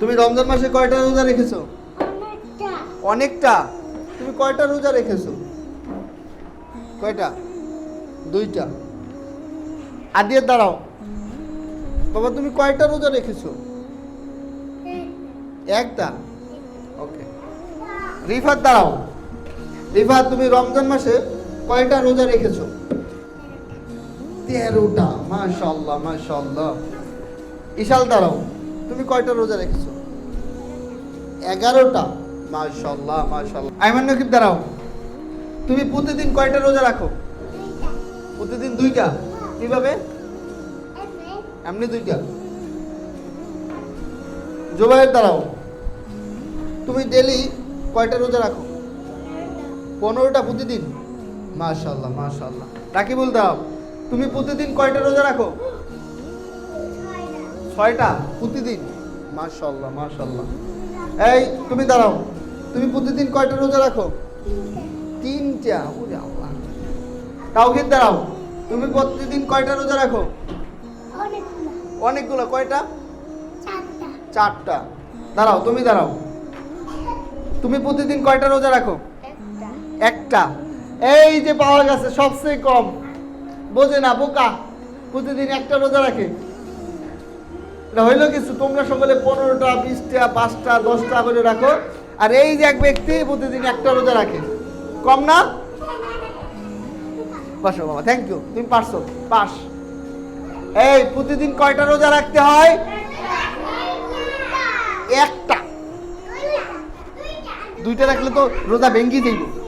তুমি রমজান মাসে কয়টা রোজা রেখেছো? অনেকটা। অনেকটা? তুমি কয়টা রোজা রেখেছো? কয়টা? দুইটা। আদিয়ে দাঁড়াও। বাবা তুমি কয়টা রোজা রেখেছো? একটা। ওকে। রিফাত দাঁড়াও। রিফাত তুমি রমজান মাসে কয়টা রোজা রেখেছো? তেরোটা। মাশাল্লাহ মাশাল্লাহ ইশাল দাঁড়াও। তুমি কয়টা রোজা রেখেছো? এগারোটা। মাশাল্লাহ মাশাল্লাহ আইমান নকিব, দাঁড়াও। তুমি প্রতিদিন কয়টা রোজা রাখো? প্রতিদিন দুইটা। কীভাবে? এমনি দুইটা। জোবাইর দাঁড়াও। তুমি ডেলি কয়টা রোজা রাখো? পনেরোটা প্রতিদিন? মাশাল্লাহ মাশাল্লাহ রাকিবুল দাও তুমি প্রতিদিন কয়টা রোজা রাখো? ছয়টা প্রতিদিন? মাশাল্লাহ মাশাল্লাহ এই তুমি দাঁড়াও। তুমি প্রতিদিন কয়টা রোজা রাখো? তিনটা। ওরে আল্লাহ। তাওহিদ দাঁড়াও। তুমি প্রতিদিন কয়টা রোজা রাখো? অনেকগুলো। অনেকগুলো। কয়টা? চারটা। দাঁড়াও তুমি দাঁড়াও। তুমি প্রতিদিন কয়টা রোজা রাখো? একটা। এই যে পাওয়া গেছে সবচেয়ে কম। বোঝে না বোকা। প্রতিদিন একটা রোজা রাখে। হইল কিছু, তোমরা সকলে পনেরোটা, বিশটা, পাঁচটা, দশটা করে রাখো। আর এই যে এক ব্যক্তি প্রতিদিন একটা রোজা রাখে। কম না? বসো বাবা থ্যাংক ইউ তুমি পারছ, পাস। এই, প্রতিদিন কয়টা রোজা রাখতে হয়? একটা। দুইটা রাখলে তো রোজা ভেঙ্গি যাইব।